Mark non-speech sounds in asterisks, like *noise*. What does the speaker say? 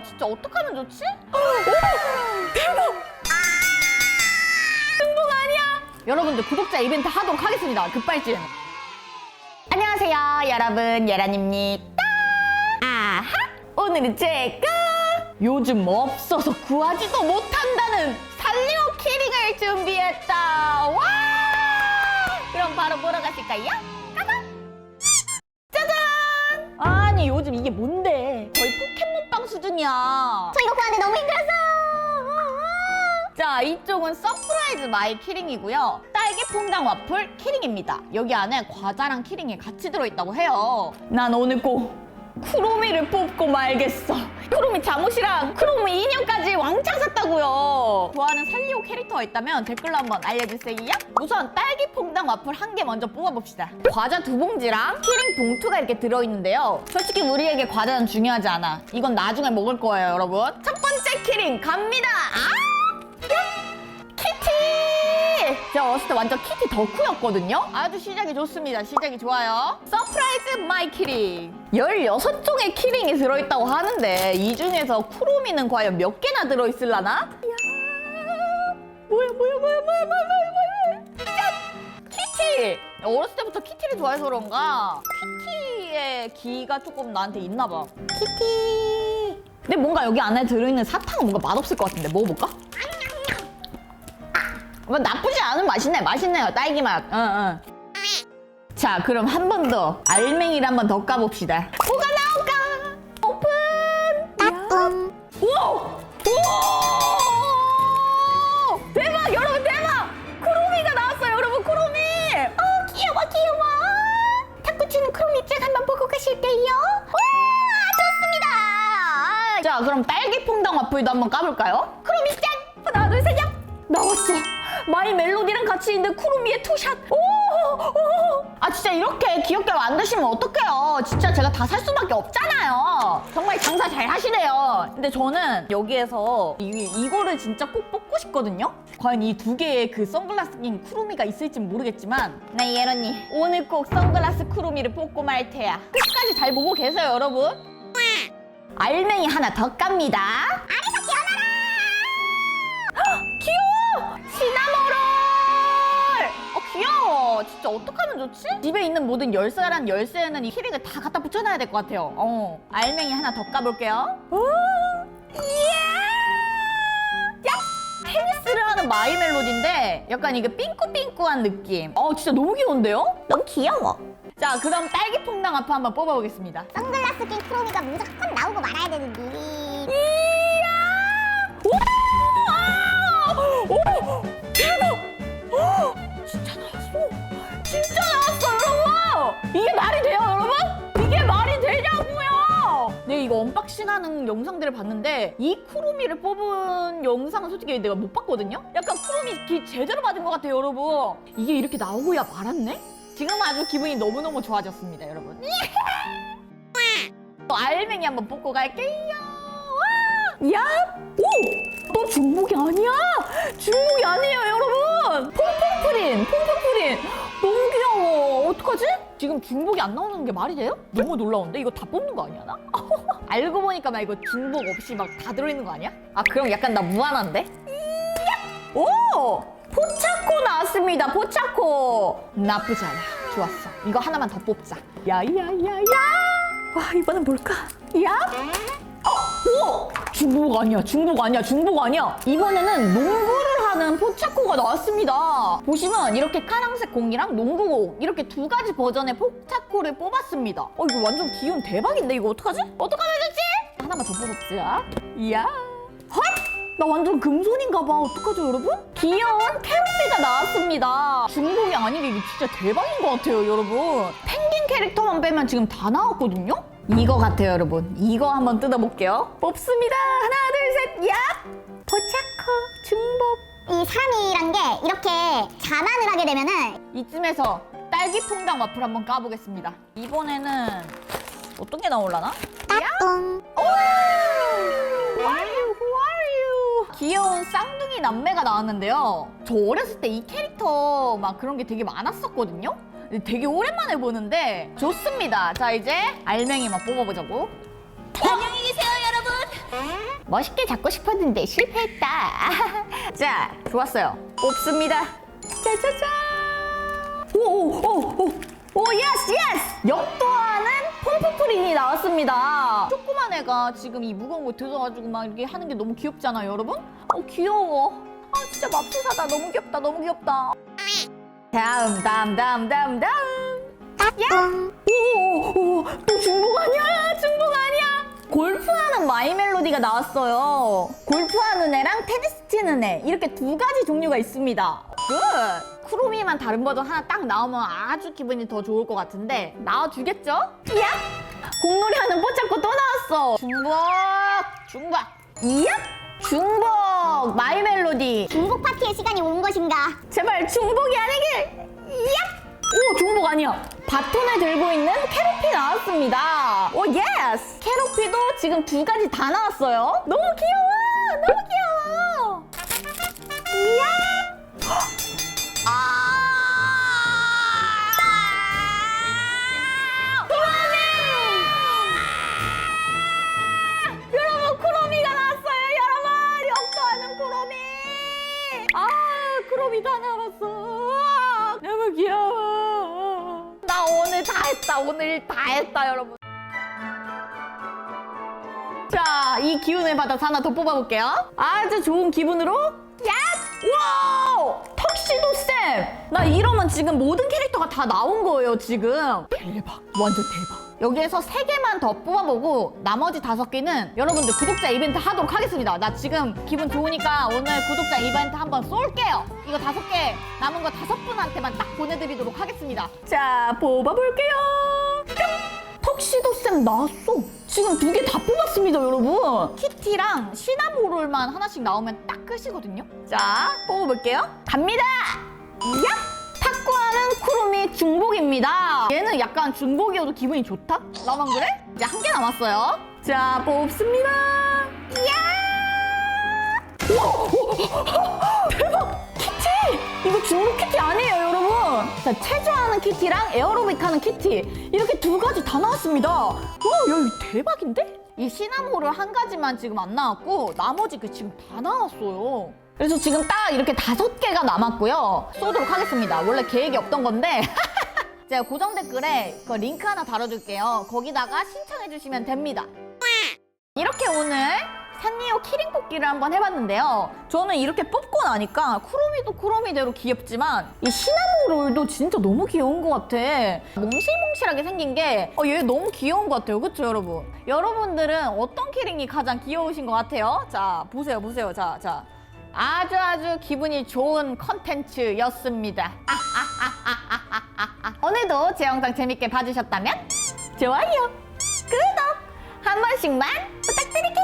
진짜 어떡하면 좋지? 오! 대박! 중복 아니야? 여러분들 구독자 이벤트 하도록 하겠습니다. 급발진. 안녕하세요, 여러분. 예란입니다. 아하! 오늘은 제가 요즘 없어서 구하지도 못한다는 살리오 키링을 준비했다. 와! 그럼 바로 보러 가실까요? 가자! 짜잔! 아니 요즘 이게 뭔데? 거의 포켓몬빵 수준이야. 저 이거 구하는데 너무 힘들었어요. 자, 이쪽은 서프라이즈 마이 키링이고요. 딸기 퐁당 와플 키링입니다. 여기 안에 과자랑 키링이 같이 들어있다고 해요. 난 오늘 꼭 쿠로미를 뽑고 말겠어. 쿠로미 잠옷이랑 쿠로미 인형까지 왕창 샀다고요. 좋아하는 살리오 캐릭터가 있다면 댓글로 한번 알려주세요. 우선 딸기 퐁당 와플 한 개 먼저 뽑아봅시다. 과자 두 봉지랑 키링 봉투가 이렇게 들어있는데요. 솔직히 우리에게 과자는 중요하지 않아. 이건 나중에 먹을 거예요, 여러분. 첫 번째 키링 갑니다. 아! 키티! 제가 어렸을 때 완전 키티 덕후였거든요? 아주 시작이 좋습니다. 시작이 좋아요. 서프라이즈 마이 키링. 16종의 키링이 들어있다고 하는데 이 중에서 쿠로미는 과연 몇 개나 들어있을라나? 키티! 어렸을 때부터 키티를 좋아해서 그런가 키티의 기가 조금 나한테 있나 봐. 키티! 근데 뭔가 여기 안에 들어있는 사탕은 뭔가 맛없을 것 같은데 먹어볼까? 뭐 나쁘지 않은 맛이네. 맛있네요. 딸기 맛. 응, 응. 자, 그럼 한 번 더 알맹이를 한 번 더 까봅시다. 뭐가 나올까? 퐁당 와플도 한번 까볼까요? 크로미 짠! 하나, 둘, 셋, 야! 나왔어! 마이 멜로디랑 같이 있는 쿠로미의 투샷! 오! 오! 아, 진짜 이렇게 귀엽게 만드시면 어떡해요? 진짜 제가 다 살 수밖에 없잖아요! 정말 장사 잘 하시네요! 근데 저는 여기에서 이, 이거를 진짜 꼭 뽑고 싶거든요? 과연 이 두 개의 그 선글라스 낀 쿠로미가 있을진 모르겠지만 네, 예런님. 오늘 꼭 선글라스 쿠로미를 뽑고 말 테야. 끝까지 잘 보고 계세요, 여러분. 알맹이 하나 더 깝니다. 아리사 기어나라. 귀여워! 시나모롤! 어, 귀여워. 진짜 어떡하면 좋지? 집에 있는 모든 열쇠랑 열쇠에는 이 키링을 다 갖다 붙여놔야 될 것 같아요. 어. 알맹이 하나 더 까볼게요. 오! 이야! 야! 테니스를 하는 마이 멜로디인데 약간 이게 삥꾸삥꾸한 느낌. 어, 진짜 너무 귀여운데요? 너무 귀여워. 자, 그럼 딸기 퐁 당 앞에 한번 뽑아보겠습니다. 선글라스 낀 크로미가 무조건 나오고 말아야 되는 일. 이야! 오! 오! 대박! 오! 진짜 나왔어! 진짜 나왔어, 여러분! 이게 말이 돼요, 여러분? 이게 말이 되냐고요! 네, 이거 언박싱하는 영상들을 봤는데 이 쿠로미를 뽑은 영상은 솔직히 내가 못 봤거든요? 약간 쿠로미 기 제대로 받은 것 같아요, 여러분. 이게 이렇게 나오고야 말았네? 지금 아주 기분이 너무너무 좋아졌습니다, 여러분. 또 알맹이 한번 뽑고 갈게요. 와! 야! 오! 너 중복이 아니야! 중복이 아니에요, 여러분! 퐁퐁프린! 퐁퐁프린! 너무 귀여워. 어떡하지? 지금 중복이 안 나오는 게 말이 돼요? 너무 놀라운데? 이거 다 뽑는 거 아니야, 나? *laughs* 알고 보니까 나 이거 중복 없이 막 다 들어있는 거 아니야? 아, 그럼 약간 나 무한한데? 오! 포차코 나왔습니다, 포차코! 나쁘지 않아. 좋았어. 이거 하나만 더 뽑자. 야야야야! 와, 이번엔 뭘까? 야? 어? 오! 중복 아니야, 중복 아니야, 중복 아니야. 이번에는 농구를 하는 포차코가 나왔습니다. 보시면 이렇게 카랑색 공이랑 농구공 이렇게 두 가지 버전의 포차코를 뽑았습니다. 어, 이거 완전 기운 대박인데 이거 어떡하지? 어떡하면 좋지? 하나만 더 뽑읍시다. 이야. 헐! 나 완전 금손인가 봐. 어떡하죠, 여러분? 귀여운 캐럿비가 나왔습니다. 중복이 아니게 이게 진짜 대박인 것 같아요, 여러분. 펭귄 캐릭터만 빼면 지금 다 나왔거든요? 이거 같아요, 여러분. 이거 한번 뜯어볼게요. 뽑습니다. 하나, 둘, 셋, 야! 포차코 중복. 이 사람이란 게 이렇게 자만을 하게 되면은 이쯤에서 딸기 퐁당 와플 한번 까보겠습니다. 이번에는 어떤 게 나올라나? 따뚱. 귀여운 쌍둥이 남매가 나왔는데요. 저 어렸을 때 이 캐릭터 막 그런 게 되게 많았었거든요. 되게 오랜만에 보는데 좋습니다. 자 이제 알맹이 막 뽑아보자고. 안녕히 계세요, 여러분. 멋있게 잡고 싶었는데 실패했다. *laughs* 자, 좋았어요. 뽑습니다. 짜자잔. 오오오오 오 예스 예스. 역도하 는 폼프프린이 나왔습니다. 조그만 애가 지금 이 무거운 거 들어가지고 막 이렇게 하는 게 너무 귀엽잖아요, 여러분. 어 귀여워. 아 진짜 맙소사다. 너무 귀엽다. 너무 귀엽다. 다음 다음 다음 다음 다음. 오오오 또 중복 아니야? 중복 아니야? 골프하는 마이 멜로디가 나왔어요. 골프하는 애랑 테니스 치는 애 이렇게 두 가지 종류가 있습니다. 굿. 크로미만 다른 버전 하나 딱 나오면 아주 기분이 더 좋을 것 같은데 나와주겠죠? 야! 공놀이 하는 뽀짝고 또 나왔어. 중복, 중복. 이야! 중복, 마이 멜로디. 중복 파티의 시간이 온 것인가? 제발 중복이 아니길. 야! 오 중복 아니야. 바톤을 들고 있는 캐로피 나왔습니다. 오 예스. 캐로피도 지금 두 가지 다 나왔어요. 너무 귀여워. 너무 귀여워. 이야. 했다. 오늘 다 했다 여러분. 자, 이 기운을 받아서 하나 더 뽑아볼게요. 아주 좋은 기분으로. 야! 와! 턱시도 쌤! 나 이러면 지금 모든 캐릭터가 다 나온 거예요, 지금. 대박. 완전 대박. 여기에서 세 개만 더 뽑아보고 나머지 다섯 개는 여러분들 구독자 이벤트 하도록 하겠습니다. 나 지금 기분 좋으니까 오늘 구독자 이벤트 한번 쏠게요. 이거 다섯 개 남은 거 다섯 분한테만 딱 보내드리도록 하겠습니다. 자, 뽑아볼게요. 뿅! 턱시도 쌤 나왔어. 지금 두 개 다 뽑았습니다, 여러분. 키티랑 시나모롤만 하나씩 나오면 딱 끝이거든요. 자, 뽑아볼게요. 갑니다. 야! 중복입니다. 얘는 약간 중복이어도 기분이 좋다? 나만 그래? 이제 한 개 남았어요. 자, 뽑습니다. 야! 우와! 대박! 키티! 이거 중복 키티 아니에요, 여러분. 자, 체조하는 키티랑 에어로빅 하는 키티. 이렇게 두 가지 다 나왔습니다. 와, 야, 이거 대박인데? 이 시나모를 한 가지만 지금 안 나왔고, 나머지 그 지금 다 나왔어요. 그래서 지금 딱 이렇게 다섯 개가 남았고요. 쏘도록 하겠습니다. 원래 계획이 없던 건데. *laughs* 제가 고정 댓글에 그 링크 하나 달아줄게요. 거기다가 신청해주시면 됩니다. 이렇게 오늘 산리오 키링 뽑기를 한번 해봤는데요. 저는 이렇게 뽑고 나니까 쿠로미도 쿠로미대로 귀엽지만 이 시나모롤도 진짜 너무 귀여운 것 같아. 몽실몽실하게 생긴 게 어, 얘 너무 귀여운 것 같아요. 그쵸 여러분? 여러분들은 어떤 키링이 가장 귀여우신 것 같아요? 자 보세요 보세요. 자 자. 아주 아주 기분이 좋은 컨텐츠였습니다. *laughs* 오늘도 제 영상 재밌게 봐주셨다면 좋아요, 구독 한 번씩만 부탁드릴게요.